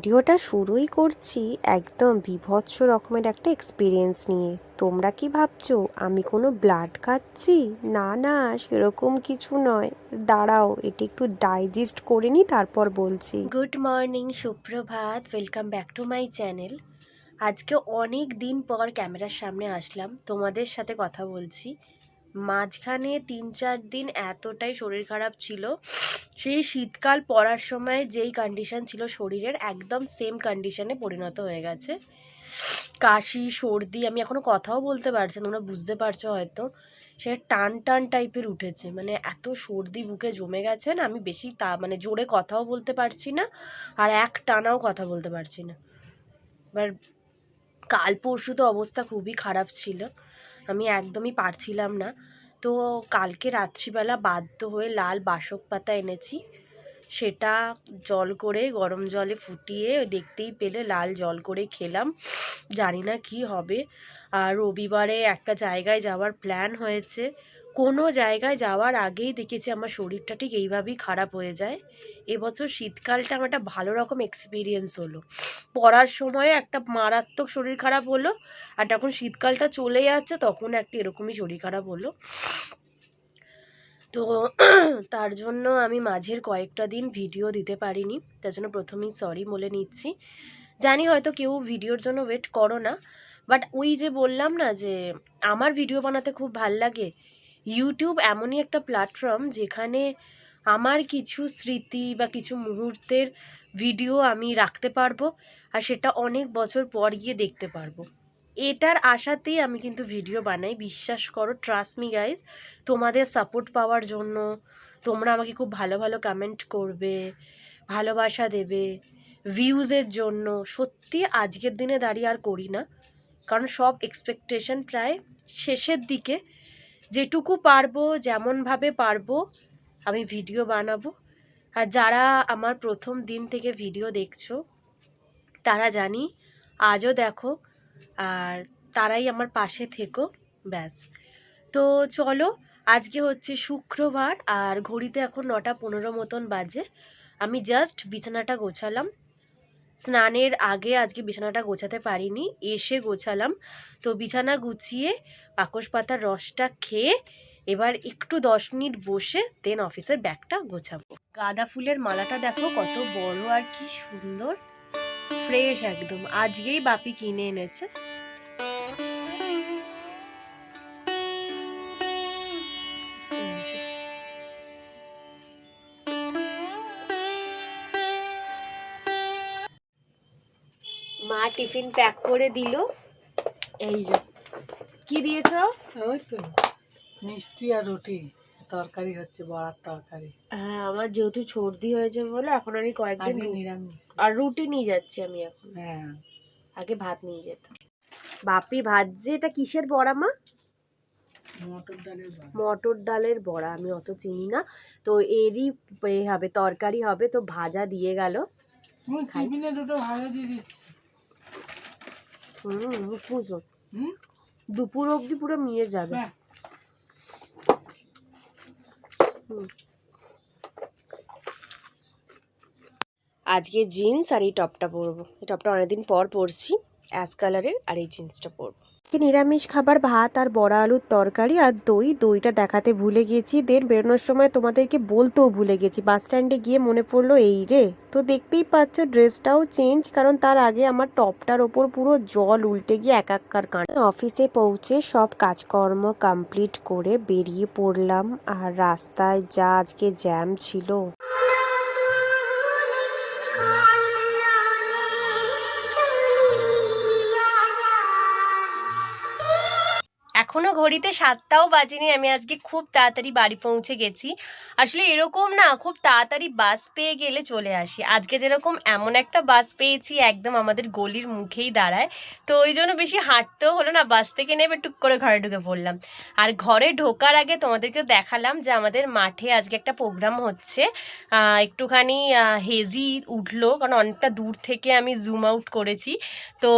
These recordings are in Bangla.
ভিডিওটা শুরুই করছি একদম বিভৎস রকমের একটা এক্সপিরিয়েন্স নিয়ে। তোমরা কি ভাবছ, আমি কোনো ব্লাড খাচ্ছি? না না, সেরকম কিছু নয়। দাঁড়াও, এটি একটু ডাইজেস্ট করে নিই তারপর বলছি। গুড মর্নিং সুপ্রভাত welcome back to my channel আজকে অনেক দিন পর ক্যামেরার সামনে আসলাম, তোমাদের সাথে কথা বলছি। মাঝখানে তিন চার দিন এতটাই শরীর খারাপ ছিল, সেই শীতকাল পড়ার সময় যেই কন্ডিশন ছিল শরীরের একদম সেম কন্ডিশনে পরিণত হয়ে গেছে। কাশি, সর্দি, আমি এখনও কথাও বলতে পারছি তোমরা বুঝতে পারছ হয়তো। সে টান টান টাইপের উঠেছে মানে এত সর্দি বুকে জমে গেছে না, আমি বেশি তা মানে জোরে কথাও বলতে পারছি না, আর এক টানাও কথা বলতে পারছি না। এবার কাল পরশু তো অবস্থা খুবই খারাপ ছিল। আমি একদমই পারছিলাম না। তো কালকে রাত্রিবেলা বাধ্য হয়ে লাল বাসক পাতা এনেছি। সেটা জল করে, গরম জলে ফুটিয়ে দেখতেই পেলে লাল জল করে খেলাম। জানি না কি হবে। আর রবিবারে একটা জায়গায় যাওয়ার প্ল্যান হয়েছে। কোনো জায়গায় যাওয়ার আগেই দেখেছি আমার শরীরটা ঠিক এইভাবেই খারাপ হয়ে যায়। এবছর শীতকালটা আমার একটা ভালো রকম এক্সপিরিয়েন্স হলো। পড়ার সময় একটা মারাত্মক শরীর খারাপ হলো আর যখন শীতকালটা চলে যাচ্ছে তখন একটা এরকমই শরীর খারাপ হলো। তো তার জন্য আমি মাঝের কয়েকটা দিন ভিডিও দিতে পারিনি। তার জন্য প্রথমেই সরি বলে নিচ্ছি। জানি হয়তো কেউ ভিডিওর জন্য ওয়েট করো না। বাট ওই যে বললাম না যে আমার ভিডিও বানাতে খুব ভালো লাগে ইউটিউব এমনই একটা প্ল্যাটফর্ম যেখানে আমার কিছু স্মৃতি বা কিছু মুহূর্তের ভিডিও আমি রাখতে পারব আর সেটা অনেক বছর পর গিয়ে দেখতে পারব। এটার আশাতেই আমি কিন্তু ভিডিও বানাই। বিশ্বাস করো ট্রাস্ট মি গাইজ তোমাদের সাপোর্ট পাওয়ার জন্য তোমরা আমাকে খুব ভালো ভালো কমেন্ট করবে, ভালোবাসা দেবে ভিউজের জন্য। সত্যি আজকের দিনে দাঁড়িয়ে আর করি না। কারণ সব এক্সপেকটেশন প্রায় শেষের দিকে যেটুকু পারব, যেমনভাবে পারব, আমি ভিডিও বানাবো। আর যারা আমার প্রথম দিন থেকে ভিডিও দেখছ, তারা জানি আজও দেখো, আর তারাই আমার পাশে থেকো, ব্যাস। তো চলো, আজকে হচ্ছে শুক্রবার, আর ঘড়িতে এখন নটা পনেরো মতন বাজে। আমি জাস্ট বিছানাটা গোছালাম স্নানের আগে আজকে বিছানাটা গোছাতে পারিনি, এসে গোছালাম। তো বিছানা গুছিয়ে পাকস পাতার রসটা খেয়ে এবার একটু দশ মিনিট বসে দেন অফিসের ব্যাগটা গোছাবো। গাঁদা ফুলের মালাটা দেখো কত বড় আর কি সুন্দর। ফ্রেশ একদম। আজকেই বাপি কিনে এনেছে। মা টিফিন প্যাক করে দিল। এই যে কি দিয়েছ? ওই তো মিষ্টি আর রুটি তরকারি হচ্ছে বড়ার তরকারি। হ্যাঁ আমার যেহেতু সর্দি হয়েছে বলে এখন আমি কয়েকদিন নিরামিষ। আর রুটি নিয়ে যাচ্ছি আমি এখন। হ্যাঁ। আগে ভাত নিয়ে যেতাম। বাপি ভাজছে এটা কিসের বড়া মা? মটর ডালের বড়া। মটর ডালের বড়া আমি অত চিনি না। তো এরই এ হবে তরকারি হবে তো ভাজা দিয়ে গেল। দুটো ভাজা দিয়ে দিচ্ছি। হুম হুম দুপুর অবধি পুরো মিয়ে যাবে। বাহ, আজকে জিন্স আর এই টপটা পরবো। এই টপটা অনেকদিন পর পরছি অ্যাশ কালারের আর এই জিন্সটা পরবো। নিরামিষ খাবার, ভাত আর বড়া আলুর তরকারি আর দই, দইটা দেখাতে ভুলে গেছি। দেন বেরোনোর সময় তোমাদেরকে বলতেও ভুলে গেছি। বাস স্ট্যান্ডে গিয়ে মনে পড়ল, এই রে, তো দেখতেই পাচ্ছ, ড্রেসটাও চেঞ্জ, কারণ তার আগে আমার টপটার ওপর পুরো জল উল্টে গিয়ে একাকার কান অফিসে পৌঁছে সব কাজকর্ম কমপ্লিট করে বেরিয়ে পড়লাম। আর রাস্তায় যা আজকে জ্যাম ছিল। এখনও ঘড়িতে সাতটাও বাজেনি, আমি আজকে খুব তাড়াতাড়ি বাড়ি পৌঁছে গেছি। আসলে এরকম না, খুব তাড়াতাড়ি বাস পেয়ে গেলে চলে আসি। আজকে যেরকম এমন একটা বাস পেয়েছি, একদম আমাদের গলির মুখেই দাঁড়ায়। তো ওই জন্য বেশি হাঁটতেও হলো না, বাস থেকে নেবে টুক করে ঘরে ঢুকে পড়লাম। আর ঘরে ঢোকার আগে তোমাদেরকে দেখালাম যে আমাদের মাঠে আজকে একটা প্রোগ্রাম হচ্ছে। একটুখানি হেজি উঠল, কারণ অনেকটা দূর থেকে আমি জুম আউট করেছি। তো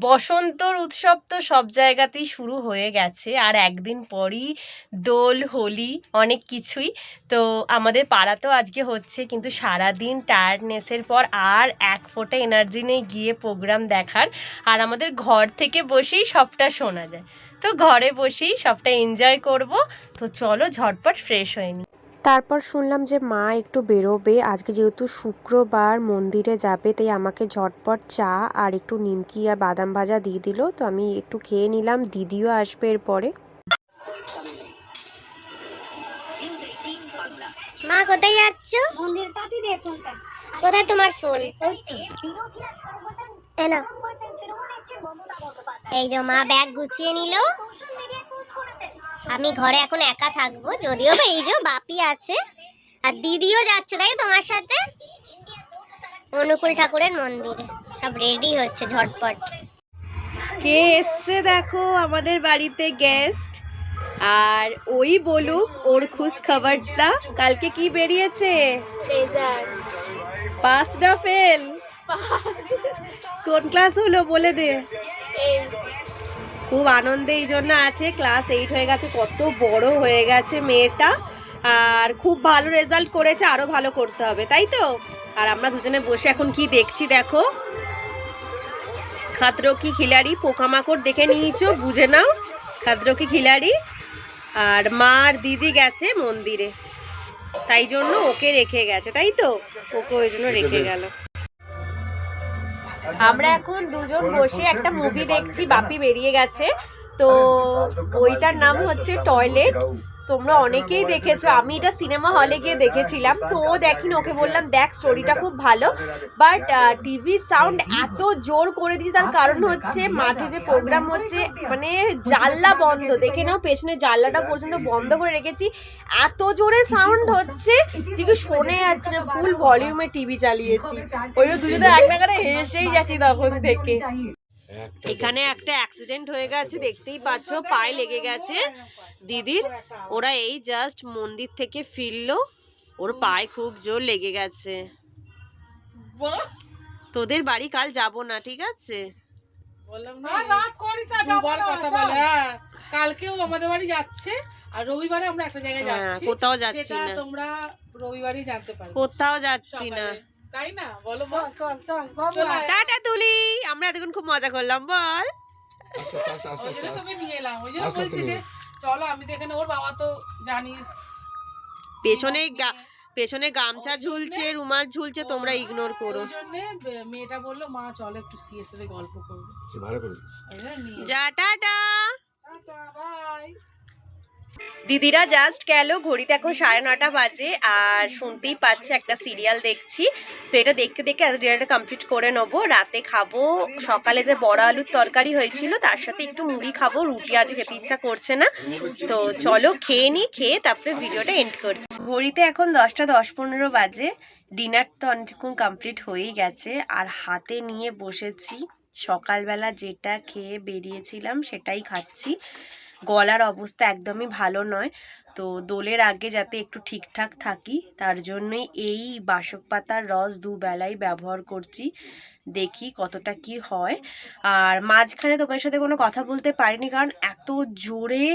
বসন্তর উৎসব তো সব জায়গাতেই শুরু হয়ে গেছে। আর একদিন পরই দোল, হোলি অনেক কিছুই। তো আমাদের পাড়াতেও আজকে হচ্ছে কিন্তু সারাদিন টায়ার্ডনেসের পর আর এক ফোঁটা এনার্জি নেই গিয়ে প্রোগ্রাম দেখার। আর আমাদের ঘর থেকে বসেই সবটা শোনা যায়। তো ঘরে বসেই সবটা এনজয় করব। তো চলো ঝটপট ফ্রেশ হয়ে তারপর শুনলাম যে মা একটু বেরোবে। আজকে যেহেতু শুক্রবার মন্দিরে যাবে, তাই আমাকে ঝটপট চা আর একটু নিমকি আর বাদাম ভাজা দিয়ে দিল। তো আমি একটু খেয়ে নিলাম, দিদিও আসবে এরপরে। মা, কোথায় যাচ্ছ? মন্দির তাতি দে ফোনটা। কোথায় তোমার ফোন? এই যে মা, ব্যাগ গুছিয়ে নিল। আমি ঘরে এখন একা থাকব যদিও বা এই যে বাপি আছে আর দিদিও যাচ্ছে তাই তোমার সাথে? অনুকূল ঠাকুরের মন্দিরে সব রেডি হচ্ছে ঝটপট। কে এসছে দেখো আমাদের বাড়িতে গেস্ট আর ওই বলুক ওর খুশ খবরটা কালকে কি বেরিয়েছে? পাস না ফেল কোন ক্লাস হলো বলে দে। খুব আনন্দে এই জন্য আছে। ক্লাস এইট হয়ে গেছে কত বড় হয়ে গেছে মেয়েটা। আর খুব ভালো রেজাল্ট করেছে আরও ভালো করতে হবে তাই তো? আর আমরা দুজনে বসে এখন কি দেখছি দেখো। খাতরো কি খিলাড়ি পোকামাকড় দেখে নিয়েছো বুঝে নাও। খাতরো কি খিলাড়ি। আর মা আর দিদি গেছে মন্দিরে। তাই জন্য ওকে রেখে গেছে তাই তো? ওকে ওই জন্য রেখে গেল। আমরা এখন দুজন বসে একটা মুভি দেখছি বাপি বেরিয়ে গেছে। তো ওইটার নাম হচ্ছে টয়লেট তোমরা অনেকেই দেখেছ আমি এটা সিনেমা হলে গিয়ে দেখেছিলাম। তো ও দেখিনি ওকে বললাম দেখ স্টোরিটা খুব ভালো। বাট টিভি সাউন্ড এত জোর করে দিয়েছে। তার কারণ হচ্ছে মাঠে যে প্রোগ্রাম হচ্ছে মানে জানলা বন্ধ। দেখে নাও পেছনে জানলাটা পর্যন্ত বন্ধ করে রেখেছি। এত জোরে সাউন্ড হচ্ছে যে কি শোনে যাচ্ছে না ফুল ভলিউমে টিভি চালিয়েছি। ওই দুজনে এক নাগারে হেসেই যাচ্ছি তখন থেকে। এখানে একটা অ্যাক্সিডেন্ট হয়ে গেছে দেখতেই পাচ্ছ পায়ে লেগে গেছে। দিদির ওরা এই জাস্ট মন্দির থেকে ফিরলো ওর পায়ে খুব জোর লেগে গেছে। তোদের বাড়ি কাল যাব না ঠিক আছে? হ্যাঁ কালকেও আমাদের বাড়ি যাচ্ছে আর রবিবারে আমরা একটা জায়গায় হ্যাঁ, যাচ্ছি। কোথাও যাচ্ছি না। তোমরা রবিবারই জানতে পারবে। কোথাও যাচ্ছি না। তাই না? বলো চল চল চল টাটা তুলি আমরা এতক্ষণ খুব মজা করলাম বল। আস্তে আস্তে আস্তে ওই জন্য তোকে নিয়ে এলাম ওই জন্য বলছি যে চলো আমি তো এখানে ওর বাবা তো জানিস। পেছনে গা- পেছনে গামছা ঝুলছে রুমাল ঝুলছে তোমরা ইগনোর করো। মেয়েটা বলল মা চলো একটু সিএস সাথে গল্প করব। ভালো করে। যা টাটা। টাটা, বাই দিদিরা জাস্ট গেল, ঘড়িতে এখন সাড়ে নটা বাজে আর শুনতেই পাচ্ছে একটা সিরিয়াল দেখছি। তো এটা দেখতে দেখতে সিরিয়ালটা কমপ্লিট করে নেব। রাতে খাব, সকালে যে বড় আলুর তরকারি হয়েছিল, তার সাথে একটু মুড়ি খাব, রুটি আজ খেতে ইচ্ছা করছে না। তো চলো খেয়ে নিই খেয়ে তারপরে ভিডিওটা এন্ড করছি। ঘড়িতে এখন দশটা দশ পনেরো বাজে। ডিনার তো অনেকক্ষণ কমপ্লিট হয়েই গেছে। আর হাতে নিয়ে বসেছি। সকালবেলা যেটা খেয়ে বেরিয়েছিলাম, সেটাই খাচ্ছি। গলার অবস্থা একদমই ভালো নয়। তো দোলের আগে যাতে একটু ঠিকঠাক থাকি, তার জন্যই এই বাসক পাতার রস দুবেলাই ব্যবহার করছি। দেখি কতটা কি হয়। আর মাঝখানে তোমার সাথে কোনো কথা বলতে পারিনি, কারণ এত জোরে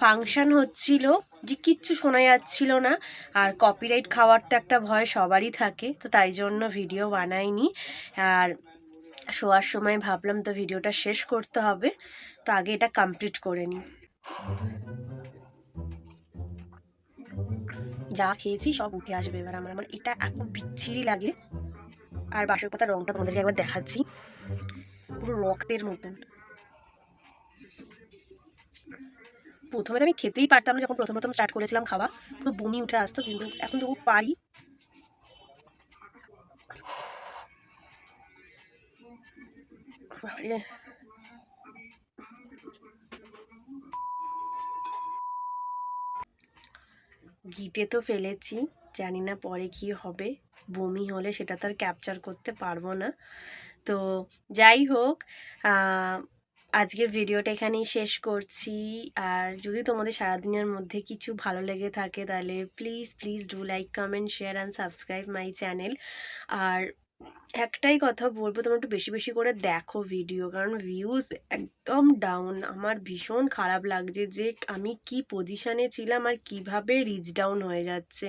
ফাংশান হচ্ছিল যে কিচ্ছু শোনা যাচ্ছিল না। আর কপিরাইট খাওয়ার তো একটা ভয় সবারই থাকে, তো তাই জন্য ভিডিও বানাইনি। আর শোয়ার সময় ভাবলাম তো ভিডিওটা শেষ করতে হবে, তো আগে এটা কমপ্লিট করে নিই। যা খেয়েছি সব উঠে আসবে এবার আমার আমার এটা এত বিচ্ছিরি লাগে। আর বাসক পাতার রংটা তোমাদেরকে একবার দেখাচ্ছি। পুরো রক্তের মতন। প্রথমে তো আমি খেতেই পারতাম না, যখন প্রথম প্রথম স্টার্ট করেছিলাম খাওয়া। পুরো বমি উঠে আসতো, কিন্তু এখন তবু পারি। গিটে তো ফেলেছি, জানি না পরে কি হবে। বমি হলে সেটা তো আর ক্যাপচার করতে পারব না। তো যাই হোক আজকের ভিডিওটা এখানেই শেষ করছি। আর যদি তোমাদের সারাদিনের মধ্যে কিছু ভালো লেগে থাকে, তাহলে please please do like comment share and subscribe my channel আর একটাই কথা বলব, তোমরা একটু বেশি বেশি করে দেখো ভিডিও কারণ ভিউজ একদম ডাউন আমার ভীষণ খারাপ লাগছে যে আমি কি পজিশানে ছিলাম আর কীভাবে রিচ ডাউন হয়ে যাচ্ছে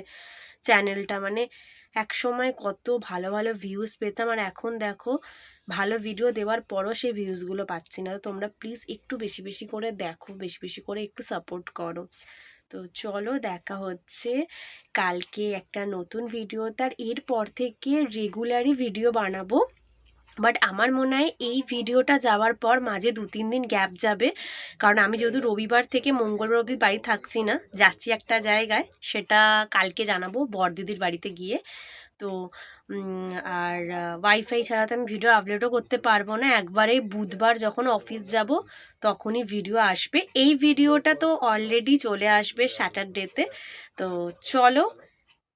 চ্যানেলটা মানে এক সময় কত ভালো ভালো ভিউজ পেতাম আর এখন দেখো ভালো ভিডিও দেওয়ার পরও সেই ভিউজগুলো পাচ্ছি না। তো তোমরা প্লিজ একটু বেশি বেশি করে দেখো, বেশি বেশি করে একটু সাপোর্ট করো। তো চলো দেখা হচ্ছে কালকে একটা নতুন ভিডিও তার এরপর থেকে রেগুলারই ভিডিও বানাবো। বাট আমার মনে হয় এই ভিডিওটা যাওয়ার পর মাঝে দু তিন দিন গ্যাপ যাবে। কারণ আমি যেহেতু রবিবার থেকে মঙ্গলবার অবধি বাড়ি থাকছি না যাচ্ছি একটা জায়গায় সেটা কালকে জানাব বরদিদির বাড়িতে গিয়ে। তো আর ওয়াইফাই ছাড়া তো আমি ভিডিও আপলোডও করতে পারব না। একবারে বুধবার যখন অফিস যাব, তখনই ভিডিও আসবে। এই ভিডিওটা তো অলরেডি চলে আসবে স্যাটারডেতে তো। চলো,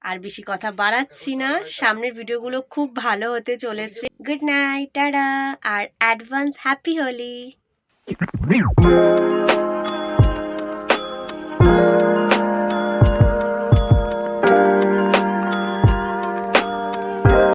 আর বেশি কথা বাড়াচ্ছি না। সামনের ভিডিওগুলো খুব ভালো হতে চলেছে। গুড নাইট আর অ্যাডভান্স হ্যাপি হোলি